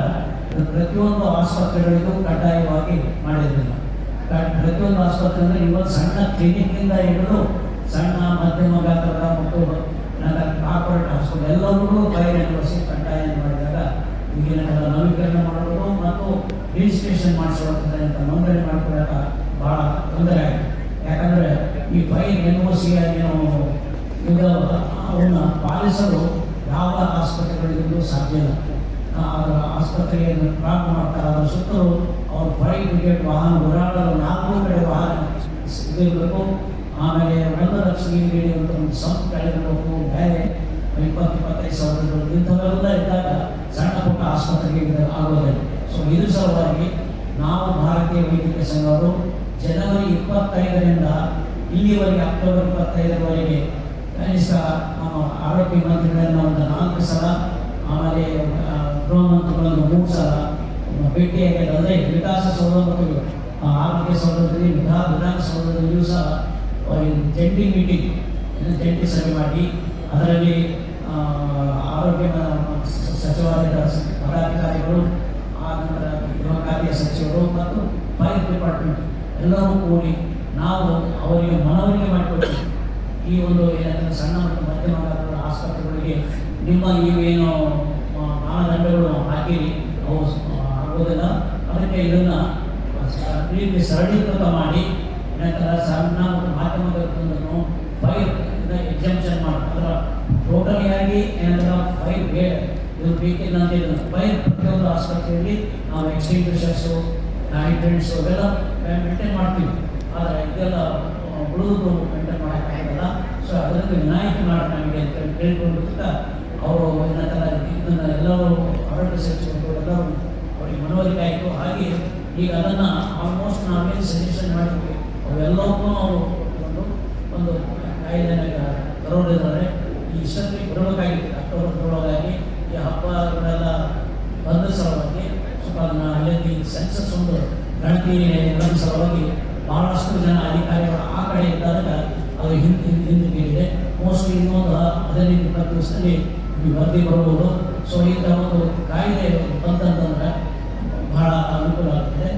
ಪ್ರತಿಯೊಂದು ಆಸ್ಪತ್ರೆಗಳಿಗೂ ಕಡ್ಡಾಯವಾಗಿ ಮಾಡಿರಲಿಲ್ಲ. ಪ್ರತಿಯೊಂದು ಆಸ್ಪತ್ರೆ ಅಂದರೆ ಇವತ್ತು ಸಣ್ಣ ಕ್ಲಿನಿಕ್ನಿಂದ ಹಿಡಿದು ಸಣ್ಣ ಮಧ್ಯಮ ಗಾತ್ರದ ಮತ್ತು ನನ್ನ ಕಾರ್ಪೊರೇಟ್ ಹಾಸ್ಪಿಟಲ್ ಎಲ್ಲವನ್ನೂ ಫೈಲ್ ಎನ್ವರ್ಸಿ ಕಡ್ಡಾಯ ಮಾಡಿದಾಗ ಈಗಿನ ನವೀಕರಣ ಮಾಡೋದು ಮತ್ತು ರಿಜಿಸ್ಟ್ರೇಷನ್ ಮಾಡಿಸೋದಂತ ನೋಂದಣಿ ಮಾಡ್ಕೊಳ್ಳೋಕೆ ಭಾಳ ತೊಂದರೆ ಆಗಿದೆ. ಯಾಕಂದರೆ ಈ ಫೈಲ್ ಎನ್ ಓ ಸಿ ನಾವು ಇದಾವಲ್ಲ ಅವನ್ನ ಪಾಲಿಸಲು ಯಾವ ಆಸ್ಪತ್ರೆಗಳಿಗೂ ಸಾಧ್ಯ ಇಲ್ಲ. ಅದರ ಆಸ್ಪತ್ರೆಯನ್ನು ಪ್ರಾರಂಭ ಮಾಡ್ತಾರೆ ಅದರ ಸುತ್ತಲೂ ಅವ್ರ ಫೈರ್ ಬ್ರಿಗೇಡ್ ವಾಹನ ಓಡಾಡಲು ನಾಲ್ಕು ಕಡೆ ವಾಹನ ಇದಿರಬೇಕು ಆಮೇಲೆ ಒಂದು ಲಕ್ಷ ಅಂತ ಒಂದು ಸಂಪ್ ಕಳೆದಿರಬೇಕು ಬೇರೆ ಇಪ್ಪತ್ತು, ಇಪ್ಪತ್ತೈದು ಸಾವಿರ ಇಂಥವೆಲ್ಲ ಇದ್ದಾಗ ಸಣ್ಣ ಪುಟ್ಟ ಆಸ್ಪತ್ರೆಗೆ ಇದು ಆಗೋದಿಲ್ಲ. ಸೊ ಇದು ಸಲುವಾಗಿ ನಾವು ಭಾರತೀಯ ವೈದ್ಯಕೀಯ ಸಂಘವರು ಜನವರಿ ಇಪ್ಪತ್ತೈದರಿಂದ ಇಲ್ಲಿವರೆಗೆ ಅಕ್ಟೋಬರ್ ಇಪ್ಪತ್ತೈದರವರೆಗೆ ಕನಿಷ್ಠ ನಮ್ಮ ಆರೋಗ್ಯ ಮಂತ್ರಿಗಳನ್ನು ಒಂದು ನಾಲ್ಕು ಸಲ ಆಮೇಲೆ ಗೃಹ ಮಂತ್ರಿಗಳನ್ನು ಮೂರು ಸಲ ಭೇಟಿಯಾಗಿದ್ದಲ್ಲದೆ ವಿಕಾಸ ಸೌಧ ಮತ್ತು ಆ, ಆರೋಗ್ಯ ಸೌಲಭ್ಯದಲ್ಲಿ ವಿಧಾನ ವಿಧಾನಸೌಧದಲ್ಲಿಯೂ ಸಹ ಜಂಟಿ ಮೀಟಿಂಗ್ ಜಂಟಿ ಸಭೆ ಮಾಡಿ ಅದರಲ್ಲಿ ಎಲ್ಲರೂ ಕೂಡಿ ನಾವು ಅವರಿಗೆ ಮನವರಿಕೆ ಮಾಡಿಕೊಡ್ತೀವಿ. ಈ ಒಂದು ಏನಾದರೂ ಸಣ್ಣ ಮತ್ತು ಮಧ್ಯಮ ಆಸ್ಪತ್ರೆಗಳಿಗೆ ನಿಮ್ಮ ಇವೇನು ಮಾನದಂಡಗಳು ಹಾಕಿರಿ ಅವು ಆಗೋದಿಲ್ಲ. ಅದಕ್ಕೆ ಇದನ್ನು ರೀತಿ ಸರಳೀಕೃತ ಮಾಡಿ, ನಂತರ ಸಣ್ಣ ಮತ್ತು ಮಾಧ್ಯಮಗಳನ್ನು ಫೈರ್ ಎಕ್ಸಾಮಿಷನ್ ಮಾಡಿ. ಅದರ ಟೋಟಲಿ ಆಗಿ ಏನಂದ್ರೆ ಫೈರ್ ಬೇಡ. ಇದು ಬೇಕಿಲ್ಲ ಅಂತ ಫೈರ್ ಪ್ರತಿಯೊಂದು ಆಸ್ಪತ್ರೆಯಲ್ಲಿ ನಾವು ಎಕ್ಸ್ಟಿಂಗ್ವಿಷರ್ಸು ಹೈಡ್ರೆಂಟ್ಸು ಅವೆಲ್ಲ ಮೇಂಟೈನ್ ಮಾಡ್ತೀವಿ. ಆದರೆ ಇದೆಲ್ಲ ಉಳಿದು ಮೇಂಟೈನ್ ಮಾಡೋಕ್ಕಾಗಲ್ಲ ಸೊ ಅದರಿಂದ ವಿನಾಯಿತಿ ಮಾಡಿ ನಮಗೆ ಅಂತ ಕೇಳಿಕೊಂಡ್ಬಿಟ್ಟ ಅವರು ಏನಂತಾರೆ ಇದನ್ನ ಎಲ್ಲರೂ ಆರೋಗ್ಯ ಸಚಿವರು ಎಲ್ಲರೂ ಅವರಿಗೆ ಮನವರಿಕೆ ಆಯಿತು. ಹಾಗೆ ಈಗ ಅದನ್ನು ಆಲ್ಮೋಸ್ಟ್ ನಾವೇ ಸಜೆಷನ್ ಮಾಡಿದ್ವಿ. ಅವೆಲ್ಲವನ್ನೂ ಅವರು ಒಂದು ಒಂದು ಕಾಯ್ದೆನ ತರೋದಿದ್ದಾರೆ ಈ ಇಷ್ಟೊತ್ತಿಗೆ ಬರಬೇಕಾಗಿತ್ತು. ಅಕ್ಟೋಬರ್ ಒಳಗಾಗಿ ಈ ಹಬ್ಬಗಳೆಲ್ಲ ಬಂದ ಸಲುವಾಗಿ ಸ್ವಲ್ಪ ಅದನ್ನ ಅಲ್ಲಿ ಸೆನ್ಸಸ್ ಒಂದು ಗಣತಿ ಬಂದ ಸಲುವಾಗಿ ಬಹಳಷ್ಟು ಜನ ಅಧಿಕಾರಿಗಳು ಆ ಕಡೆ ಇದ್ದಾಗ ಅದು ಹಿಂದೆ ಹಿಂದೆ ಬೀಳಿದೆ ಮೋಸ್ಟ್ಲಿ ಇನ್ನೊಂದು ಹದಿನೈದು, ಇಪ್ಪತ್ತು ದಿವಸದಲ್ಲಿ ಈ ವರದಿ ಬರ್ಬೋದು. ಸೊ ಇಂಥ ಒಂದು ಕಾಯಿಲೆ ಬಂತಂತಂದ್ರೆ ಬಹಳ ಅನುಕೂಲ ಆಗ್ತದೆ.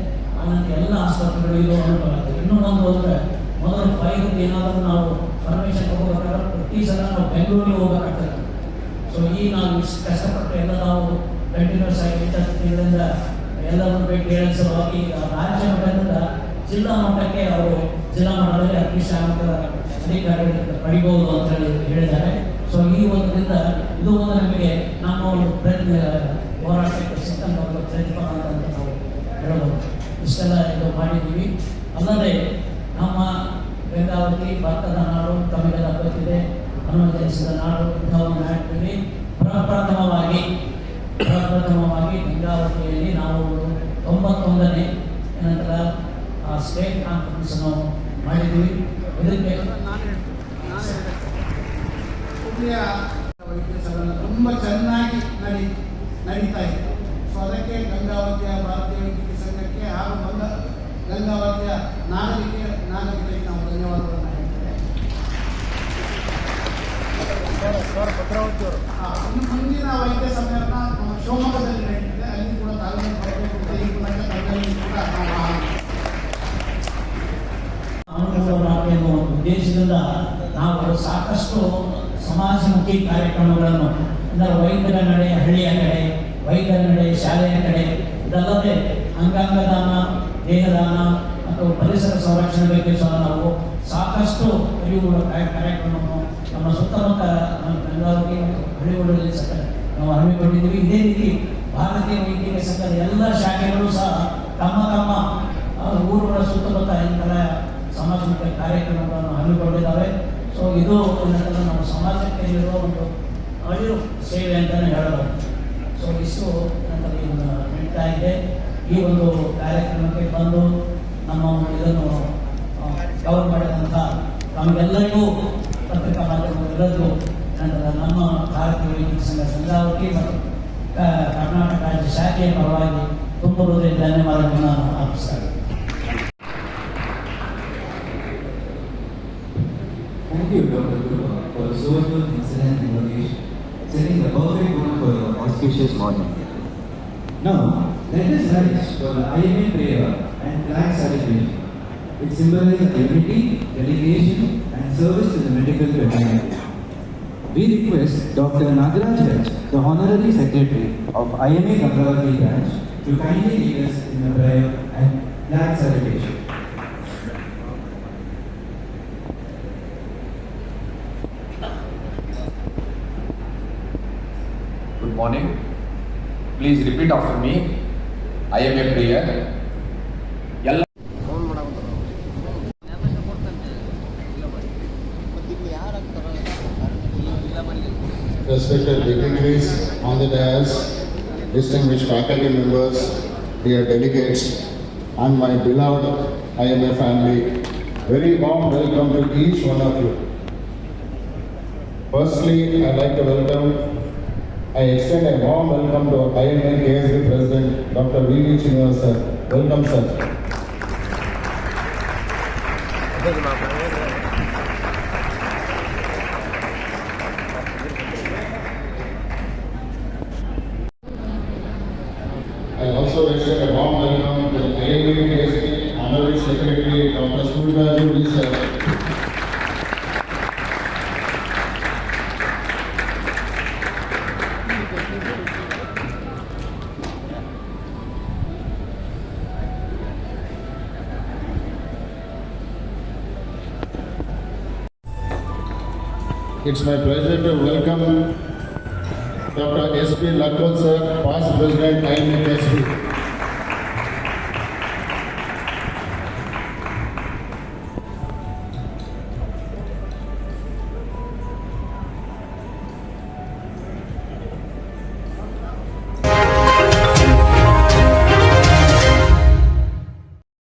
ಆನಂತರ ಎಲ್ಲ ಆಸ್ಪತ್ರೆಗಳು ಇದು ಅನುಕೂಲ ಆಗ್ತದೆ. ಇನ್ನೂ ಒಂದು ಅಂದರೆ ಮೊದಲು ಫೈಲ್ ಏನಾದರೂ ನಾವು ಪರ್ಮಿಷನ್ ಹೋಗಬೇಕಾದ್ರೆ ಪ್ರತಿ ಸಲ ನಾವು ಬೆಂಗಳೂರಿಗೆ ಹೋಗಬೇಕಾಗ್ತದೆ. ಸೊ ಈ ನಾವು ಕಷ್ಟಪಟ್ಟು ಎಲ್ಲ ನಾವು ಕಂಟಿನ್ಯೂಸ್ ಆಗಿ ತಿಂಗಳಿಂದ ಎಲ್ಲವನ್ನು ಭೇಟಿ ಸಲುವಾಗಿ ರಾಜ್ಯ ಮಟ್ಟದಿಂದ ಜಿಲ್ಲಾ ಮಟ್ಟಕ್ಕೆ ಅವರು ಜಿಲ್ಲಾ ಮಟ್ಟದಲ್ಲಿ ಅಗ್ನಿಶಾಮಕ ಅಧಿಕಾರಿಗಳಿಂದ ಪಡಿಬಹುದು ಅಂತ ಹೇಳಿ ಹೇಳಿದ್ದಾರೆ. ಸೊ ಈ ಒಂದರಿಂದ ಇದು ಒಂದು ನಮಗೆ ನಮ್ಮ ಒಂದು ಪ್ರಯತ್ನ ಹೋರಾಟಕ್ಕೆ ಸಿಕ್ಕಂತ ಒಂದು ಪ್ರತಿಫಲ ಅಂತ ನಾವು ಹೇಳ್ಬೋದು ಇಷ್ಟೆಲ್ಲ ಇದು ಮಾಡಿದ್ದೀವಿ. ಅಲ್ಲದೆ, ನಮ್ಮ ಗಂಗಾವತಿ ಭತ್ತದ ನಾಡು ತಮಗೆಲ್ಲ ಗೊತ್ತಿದೆ. ದೇಶದ ನಾಡು ಇಂಥ ಒಂದು ನಾಡಿನಲ್ಲಿ ಪ್ರಪ್ರಥಮವಾಗಿ ಪ್ರಪ್ರಥಮವಾಗಿ ಗಂಗಾವತಿಯಲ್ಲಿ ನಾವು ತೊಂಬತ್ತೊಂದನೇ ನಂತರ ಆ ಸ್ಟೇಟ್ ಕಾನ್ಫರೆನ್ಸ್ ನಾವು ಮಾಡಿದ್ವಿ ಇದಕ್ಕೆ ತುಂಬ ಚೆನ್ನಾಗಿ ನಡಿ ನಡೀತಾ ಇತ್ತು ಸೊ ಅದಕ್ಕೆ ಗಂಗಾವತಿಯ ಭಾರತೀಯ ವೈದ್ಯಕೀಯ ಸಂಘಕ್ಕೆ ಹಾಗೂ ಬಂದ ಗಂಗಾವತಿಯ ನಾಗರಿಕ ನಾಗರಿಕರಿಗೆ ನಾವು ಧನ್ಯವಾದಗಳನ್ನು ಹೇಳ್ತೇವೆ. ಮುಂದಿನ ವೈದ್ಯ ಸಮ್ಮೇಳನ ನಮ್ಮ ಶಿವಮೊಗ್ಗದಲ್ಲಿ ಅಲ್ಲಿ ಕೂಡ ಉದ್ದೇಶದಿಂದ ನಾವು ಸಾಕಷ್ಟು ಸಮಾಜಮುಖಿ ಕಾರ್ಯಕ್ರಮಗಳನ್ನು, ಅಂದರೆ ವೈದ್ಯರ ನಡೆ ಹಳ್ಳಿಯ ಕಡೆ, ವೈದ್ಯರ ನಡೆ ಶಾಲೆಯ ಕಡೆ, ಇದಲ್ಲದೆ ಅಂಗಾಂಗ ದಾನ ದೇಹದಾನ ಮತ್ತು ಪರಿಸರ ಸಂರಕ್ಷಣೆ ಬಗ್ಗೆ ಸಹ ನಾವು ಸಾಕಷ್ಟು ಅರಿವುಗಳ ಕಾರ್ಯಕ್ರಮವನ್ನು ನಮ್ಮ ಸುತ್ತಮುತ್ತ ಬೆಂಗಳೂರಿಗೆ ಮತ್ತು ಹಳ್ಳಿಗಳಲ್ಲಿ ಸಹ ನಾವು ಹಮ್ಮಿಕೊಂಡಿದ್ದೀವಿ ಇದೇ ರೀತಿ ಭಾರತೀಯ ವೈದ್ಯಕೀಯ ಸಂಘದ ಎಲ್ಲ ಶಾಖೆಗಳು ಸಹ ತಮ್ಮ ತಮ್ಮ ಊರುಗಳ ಸುತ್ತಮುತ್ತ ಇಂತಹ ಸಮಾಜಮುಖ ಕಾರ್ಯಕ್ರಮಗಳನ್ನು ಹಮ್ಮಿಕೊಂಡಿದ್ದಾವೆ. ಸೊ ಇದು ಏನಂತಂದ್ರೆ ನಮ್ಮ ಸಮಾಜಕ್ಕೆ ಇರುವ ಒಂದು ಅಳಿವು ಸೇವೆ ಅಂತಲೇ ಹೇಳಬಹುದು. ಸೊ ಇಷ್ಟು ಇದನ್ನು ನಡೀತಾ ಇದೆ. ಈ ಒಂದು ಕಾರ್ಯಕ್ರಮಕ್ಕೆ ಬಂದು ನಮ್ಮ ಇದನ್ನು ಕವರ್ ಮಾಡಿದಂಥ ನಮಗೆಲ್ಲರಿಗೂ ಪತ್ರಿಕಾ ಮಾಧ್ಯಮಗಳೆಲ್ಲರಿಗೂ ನಮ್ಮ ಭಾರತೀಯ ವೈದ್ಯಕೀಯ ಸಂಘ ಗಂಗಾವತಿ ಮತ್ತು ಕ- ಕರ್ನಾಟಕ ರಾಜ್ಯ ಶಾಖೆಯ ಪರವಾಗಿ ತುಂಬ ಹೃದಯ ಧನ್ಯವಾದಗಳನ್ನು ನಾನು ಅರ್ಪಿಸ್ತಾ ಇದ್ದೀನಿ. Thank you, Dr. Guru, for the soulful, excellent invocation, setting the perfect mood for your auspicious morning. Now, let us rise for the IMA prayer and flag celebration. It symbolizes unity, dedication, and service to the medical fraternity. We request Dr. Nagaraj Raj, the Honorary Secretary of IMA Gangavati branch, to kindly lead us in the prayer and flag celebration. Good morning. Please repeat after me. I am a prayer. Respected dignitaries on the dais, distinguished faculty members, dear delegates, and my beloved IMA family, very warm welcome to each one of you. Firstly, I'd like to welcome, I extend a warm welcome to our IMA KSB President, Dr. V. V. Srinivas sir. Welcome, sir. It's my pleasure to welcome Dr. S.P. Lakhol, sir, past president, IMFSP.